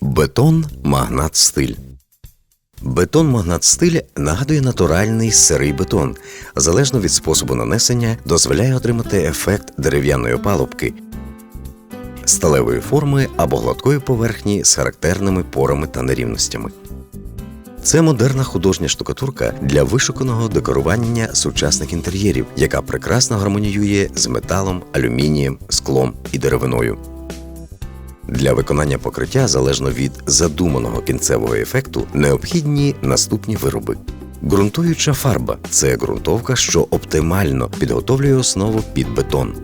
Бетон магнат стиль. Бетон магнат стиль нагадує натуральний сирий бетон. Залежно від способу нанесення, дозволяє отримати ефект дерев'яної опалубки, сталевої форми або гладкої поверхні з характерними порами та нерівностями. Це модерна художня штукатурка для вишуканого декорування сучасних інтер'єрів, яка прекрасно гармоніює з металом, алюмінієм, склом і деревиною. Для виконання покриття, залежно від задуманого кінцевого ефекту, необхідні наступні вироби. Ґрунтуюча фарба це ґрунтовка, що оптимально підготовлює основу під бетон.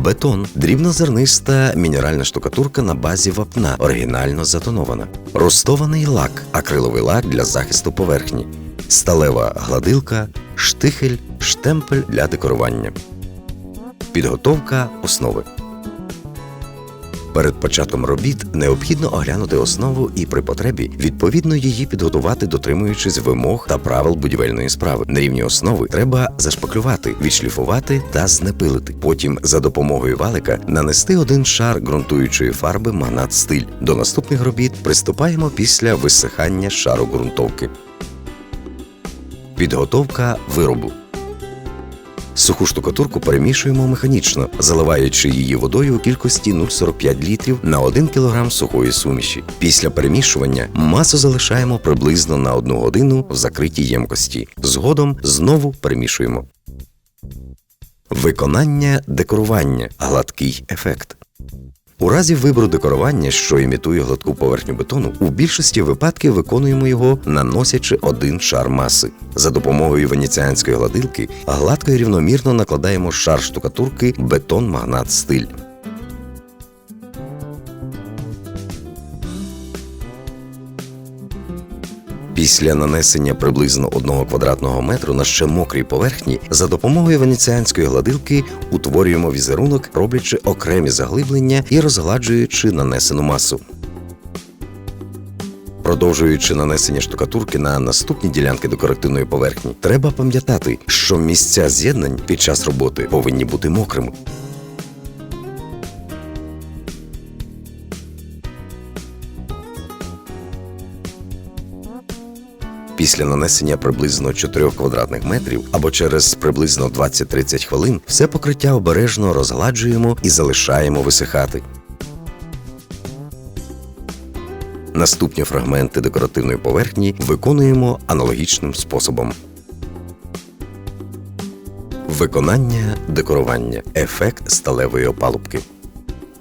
Бетон дрібнозерниста мінеральна штукатурка на базі вапна, оригінально затонована. Ростований лак, акриловий лак для захисту поверхні, сталева гладилка, штихель, штемпель для декорування. Підготовка основи. Перед початком робіт необхідно оглянути основу і при потребі відповідно її підготувати, дотримуючись вимог та правил будівельної справи. На рівні основи треба зашпаклювати, відшліфувати та знепилити. Потім за допомогою валика нанести один шар ґрунтуючої фарби магнат стиль. До наступних робіт приступаємо після висихання шару ґрунтовки. Підготовка виробу. Суху штукатурку перемішуємо механічно, заливаючи її водою у кількості 0,45 літрів на 1 кг сухої суміші. Після перемішування масу залишаємо приблизно на 1 годину в закритій ємкості. Згодом знову перемішуємо. Виконання декорування гладкий ефект. У разі вибору декорування, що імітує гладку поверхню бетону, у більшості випадків виконуємо його, наносячи один шар маси. За допомогою венеціанської гладилки гладко і рівномірно накладаємо шар штукатурки бетон магнат стиль. Після нанесення приблизно 1 квадратного метру на ще мокрій поверхні за допомогою венеціанської гладилки утворюємо візерунок, роблячи окремі заглиблення і розгладжуючи нанесену масу. Продовжуючи нанесення штукатурки на наступні ділянки декоративної поверхні, треба пам'ятати, що місця з'єднань під час роботи повинні бути мокрими. Після нанесення приблизно 4 квадратних метрів або через приблизно 20-30 хвилин все покриття обережно розгладжуємо і залишаємо висихати. Наступні фрагменти декоративної поверхні виконуємо аналогічним способом. Виконання декорування. Ефект сталевої опалубки.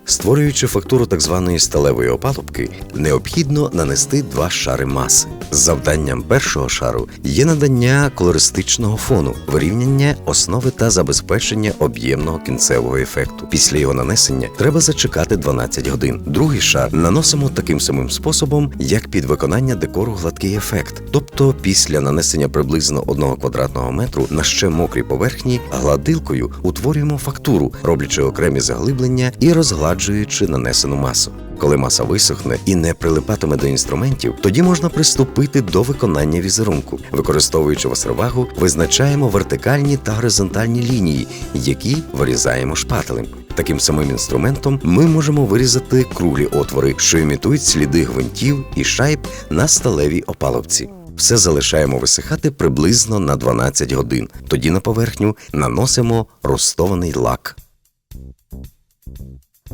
Створюючи фактуру так званої сталевої опалубки, необхідно нанести два шари маси. Завданням першого шару є надання колористичного фону, вирівняння основи та забезпечення об'ємного кінцевого ефекту. Після його нанесення треба зачекати 12 годин. Другий шар наносимо таким самим способом, як під виконання декору гладкий ефект. Тобто, після нанесення приблизно 1 квадратного метру на ще мокрій поверхні гладилкою утворюємо фактуру, роблячи окремі заглиблення і розгладжуючи нанесену масу. Коли маса висохне і не прилипатиме до інструментів, тоді можна приступити до виконання візерунку. Використовуючи васервагу, визначаємо вертикальні та горизонтальні лінії, які вирізаємо шпателем. Таким самим інструментом ми можемо вирізати круглі отвори, що імітують сліди гвинтів і шайб на сталевій опаловці. Все залишаємо висихати приблизно на 12 годин. Тоді на поверхню наносимо ростований лак.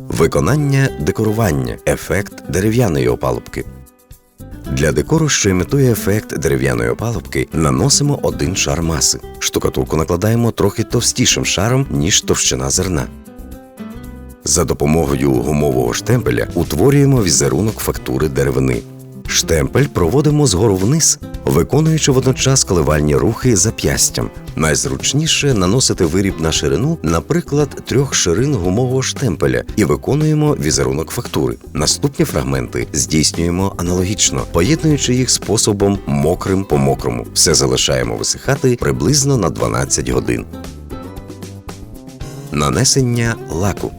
Виконання декорування. Ефект дерев'яної опалубки. Для декору, що імітує ефект дерев'яної опалубки, наносимо один шар маси. Штукатурку накладаємо трохи товстішим шаром, ніж товщина зерна. За допомогою гумового штемпеля утворюємо візерунок фактури деревини. Штемпель проводимо згору вниз, виконуючи водночас коливальні рухи зап'ястям. Найзручніше наносити виріб на ширину, наприклад, трьох ширин гумового штемпеля, і виконуємо візерунок фактури. Наступні фрагменти здійснюємо аналогічно, поєднуючи їх способом мокрим по мокрому. Все залишаємо висихати приблизно на 12 годин. Нанесення лаку.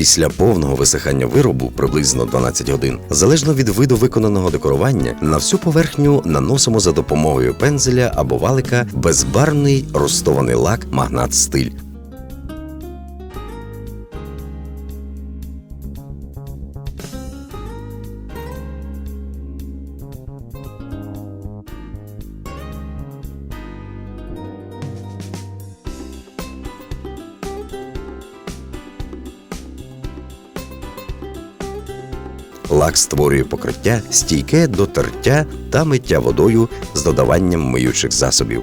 Після повного висихання виробу приблизно 12 годин, залежно від виду виконаного декорування, на всю поверхню наносимо за допомогою пензеля або валика безбарвний ростований лак магнат стиль. Лак створює покриття стійке до тертя та миття водою з додаванням миючих засобів.